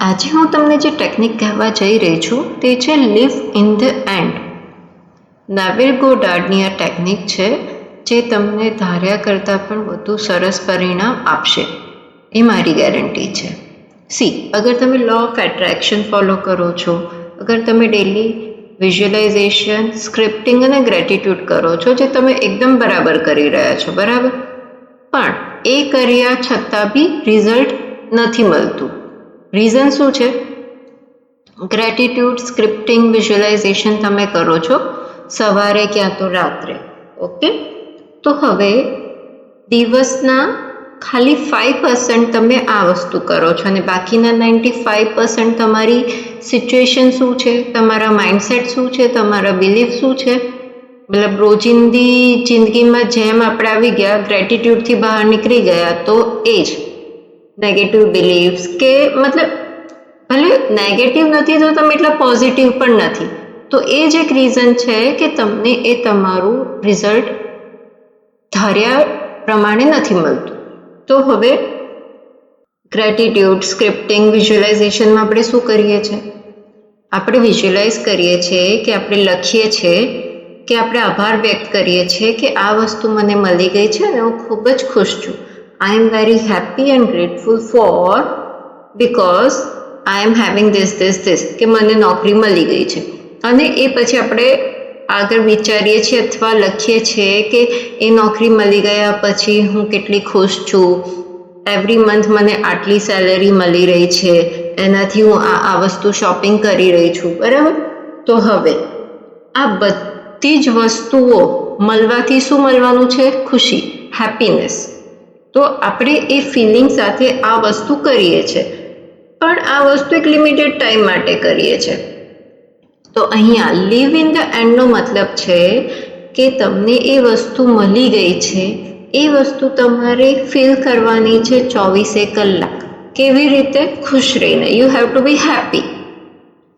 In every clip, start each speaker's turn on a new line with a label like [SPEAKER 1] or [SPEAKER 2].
[SPEAKER 1] આજે હું તમને જે ટેકનિક કહેવા જઈ રહી છું તે છે live in the end novel ગોડાર્ડની આ ટેકનિક છે જે તમને ધાર્યા કરતાં પણ વધુ સરસ પરિણામ આપશે. એ મારી ગેરંટી છે. સી, અગર તમે લો ઓફ એટ્રેક્શન ફોલો કરો છો, અગર તમે ડેલી વિઝ્યુઅલાઇઝેશન સ્ક્રિપ્ટિંગ અને ગ્રેટિટ્યૂડ કરો છો, જે તમે એકદમ બરાબર કરી રહ્યા છો, બરાબર? પણ એ કર્યા છતાં બી રિઝલ્ટ નથી મળતું. રીઝન શું છે? ગ્રેટિટ્યૂડ સ્ક્રિપ્ટિંગ વિઝ્યુલાઇઝેશન તમે કરો છો સવારે ક્યાં તો રાત્રે. ઓકે તો હવે દિવસના ખાલી ફાઇવ પર્સન્ટ તમે આ વસ્તુ કરો છો અને બાકીના નાઇન્ટી ફાઇવ પર્સન્ટ તમારી સિચ્યુએશન શું છે? તમારા માઇન્ડસેટ શું છે? તમારા બિલીફ શું છે? મતલબ રોજિંદી જિંદગીમાં જેમ આપણે આવી ગયા ગ્રેટિટ્યૂડથી બહાર નીકળી ગયા, તો એ જ. નેગેટિવ બિલીફ્સ કે મતલબ, ભલે નેગેટિવ નથી તો તમે એટલા પોઝિટિવ પણ નથી. તો એ જ એક રીઝન છે કે તમને એ તમારું રિઝલ્ટ ધાર્યા પ્રમાણે નથી મળતું. તો હવે ગ્રેટિટ્યૂડ સ્ક્રિપ્ટિંગ વિઝ્યુલાઇઝેશનમાં આપણે શું કરીએ છીએ આપણે વિઝ્યુલાઇઝ કરીએ છીએ કે આપણે લખીએ છીએ કે આપણે આભાર વ્યક્ત કરીએ છીએ કે આ વસ્તુ મને મળી ગઈ છે અને હું ખૂબ જ ખુશ છું. I am very happy and grateful for because I am having this this this કે મને નોકરી મળી ગઈ છે. અને એ પછી આપણે આગળ વિચારીએ છીએ અથવા લખીએ છીએ કે એ નોકરી મળી ગયા પછી હું કેટલી ખુશ છું. એવરી મંથ મને આટલી સેલેરી મળી રહી છે. એનાથી હું આ આ વસ્તુ શોપિંગ કરી રહી છું. બરાબર? તો હવે આ બધી જ વસ્તુઓ મળવાથી શું મળવાનું છે? ખુશી હેપીનેસ તો આપણે એ ફિલિંગ સાથે આ વસ્તુ કરીએ છીએ પણ આ વસ્તુ એક લિમિટેડ ટાઈમ માટે કરીએ છીએ તો અહીંયા લીવ ઇન ધ એન્ડનો મતલબ છે કે તમને એ વસ્તુ મળી ગઈ છે. એ વસ્તુ તમારે ફીલ કરવાની છે ચોવીસે કલાક. કેવી રીતે? ખુશ રહીને. You have to be happy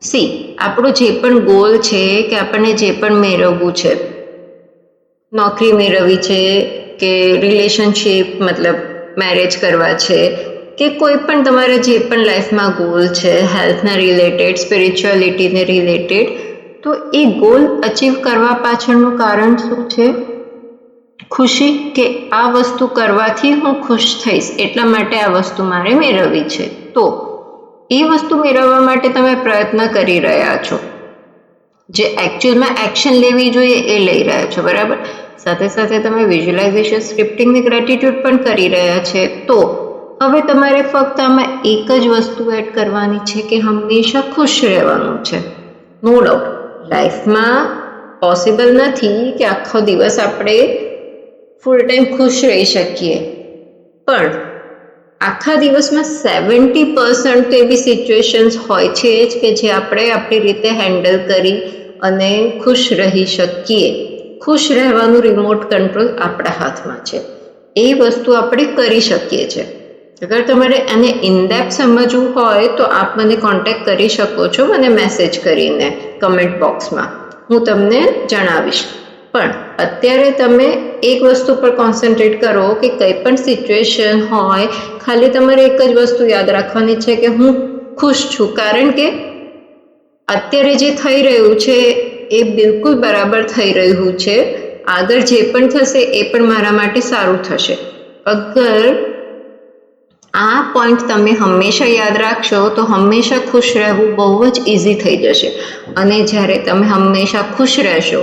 [SPEAKER 1] see આપણું જે પણ ગોલ છે કે આપણને જે પણ મેળવવું છે, નોકરી મેળવવી છે કે રિલેશનશીપ મતલબ મેરેજ કરવા છે કે કોઈ પણ તમારા જે પણ લાઈફમાં ગોલ છે હેલ્થના રિલેટેડ સ્પિરિચ્યુઅલિટીને રિલેટેડ તો એ ગોલ અચીવ કરવા પાછળનું કારણ શું છે? ખુશી કે આ વસ્તુ કરવાથી હું ખુશ થઈશ, એટલા માટે આ વસ્તુ મારે મેળવવી છે. તો એ વસ્તુ મેળવવા માટે તમે પ્રયત્ન કરી રહ્યા છો. જે એકચ્યુઅલમાં એક્શન લેવી જોઈએ એ લઈ રહ્યા છો, બરાબર? સાથે સાથે તમે વિઝ્યુલાઇઝેશન સ્ક્રિપ્ટિંગની ગ્રેટિટ્યૂડ પણ કરી રહ્યા છે. તો, હવે તમારે ફક્ત આમાં એક જ વસ્તુ એડ કરવાની છે કે હંમેશા ખુશ રહેવાનું છે. નો ડાઉટ લાઈફમાં પોસિબલ નથી કે આખો દિવસ આપણે ફૂલ ટાઈમ ખુશ રહી શકીએ. પણ, આખા દિવસમાં સેવન્ટી પર્સન્ટ તો એવી સિચ્યુએશન્સ હોય છે જ કે જે આપણે આપણી રીતે હેન્ડલ કરી અને ખુશ રહી શકીએ. ખુશ રહેવાનું રિમોટ કંટ્રોલ આપણા હાથમાં છે. એ વસ્તુ આપણે કરી શકીએ છીએ. અગર તમારે એને ઇનડેપ્થ સમજવું હોય, તો આપ મને કોન્ટેક્ટ કરી શકો છો, મને મેસેજ કરીને કમેન્ટ બોક્સમાં હું તમને જણાવીશ. પણ અત્યારે તમે એક વસ્તુ પર કોન્સન્ટ્રેટ કરો કે કંઈ પણ સિચ્યુએશન હોય, ખાલી તમારે એક જ વસ્તુ યાદ રાખવાની છે કે હું ખુશ છું. કારણ કે અત્યારે જે થઈ રહ્યું છે એ બિલકુલ બરાબર થઈ રહ્યું છે. આગળ જે પણ થશે એ પણ મારા માટે સારું થશે. અગર આ પોઈન્ટ તમે હંમેશા યાદ રાખશો, તો હંમેશા ખુશ રહેવું બહુ જ ઇઝી થઈ જશે. અને જ્યારે તમે હંમેશા ખુશ રહેશો,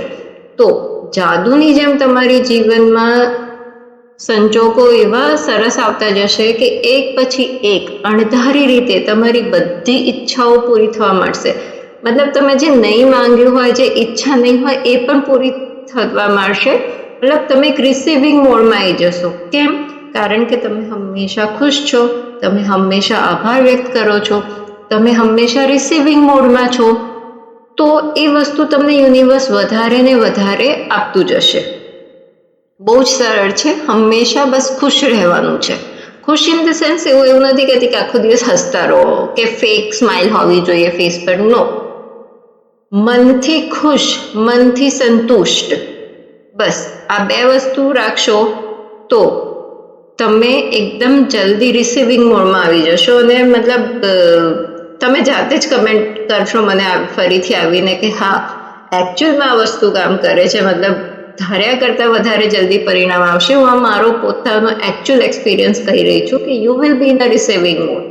[SPEAKER 1] તો જાદુની જેમ તમારી જીવનમાં સંજોગો એવા સરસ આવતા જશે કે એક પછી એક અણધારી રીતે તમારી બધી ઈચ્છાઓ પૂરી થવા માંડશે. મતલબ તમે જે નહીં માંગ્યું હોય, જે ઈચ્છા નહીં હોય, એ પણ પૂરી થવા માંડશે. મતલબ તમે એક રિસીવિંગ મોડમાં આવી જશો. કેમ? કારણ કે તમે હંમેશા ખુશ છો, તમે હંમેશા આભાર વ્યક્ત કરો છો, તમે હંમેશા રિસીવિંગ મોડમાં છો, તો એ વસ્તુ તમને યુનિવર્સ વધારે ને વધારે આપતું જશે. બહુ જ સરળ છે. હંમેશા બસ ખુશ રહેવાનું છે. ખુશ ઇન ધ સેન્સ એવું એવું નથી કહેતી કે આખો દિવસ હસતા રહો, કે ફેક સ્માઇલ હોવી જોઈએ ફેસ પર. નો મનથી ખુશ, મનથી સંતુષ્ટ. બસ, આ બે વસ્તુ રાખશો તો તમે એકદમ જલ્દી રિસીવિંગ મોડમાં આવી જશો અને મતલબ તમે જાતે જ કમેન્ટ કરશો મને ફરીથી આવીને કે હા એકચ્યુઅલમાં આ વસ્તુ કામ કરે છે. મતલબ, ધાર્યા કરતાં વધારે જલ્દી પરિણામ આવશે. હું આ મારો પોતાનો એકચ્યુઅલ એક્સપિરિયન્સ કહી રહી છું કે you will be in a receiving mode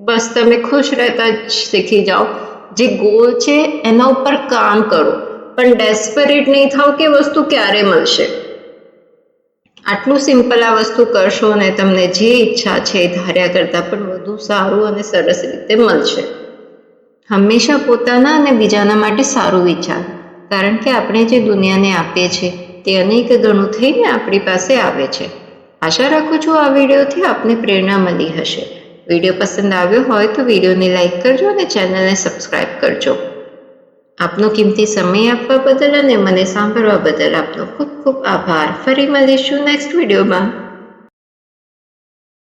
[SPEAKER 1] બસ, તમે ખુશ રહેતા જ શીખી જાઓ. જે ગોલ છે, એના ઉપર કામ કરો. પણ ડેસ્પરેટ નહીં થાવ કે વસ્તુ ક્યારે મળશે. આટલું સિમ્પલ આ વસ્તુ કરશો ને તમને જે ઈચ્છા છે ધાર્યા કરતાં પણ વધુ સારું અને સરસ રીતે મળશે. હંમેશા પોતાના અને બીજાના માટે સારું વિચાર. કારણ કે આપણે જે દુનિયાને આપીએ છીએ, તે અનેક ગણું થઈને આપણી પાસે આવે છે. આશા રાખું છું આ વિડીયોથી આપને પ્રેરણા મળી હશે. વીડિયો પસંદ આવ્યો હોય તો વિડીયોને લાઈક કરજો અને ચેનલને સબસ્ક્રાઈબ કરજો. આપનો કિંમતી સમય આપવા બદલ અને મને સાંભળવા બદલ આપનો ખૂબ ખૂબ આભાર. ફરી મળીશું નેક્સ્ટ વિડીયોમાં.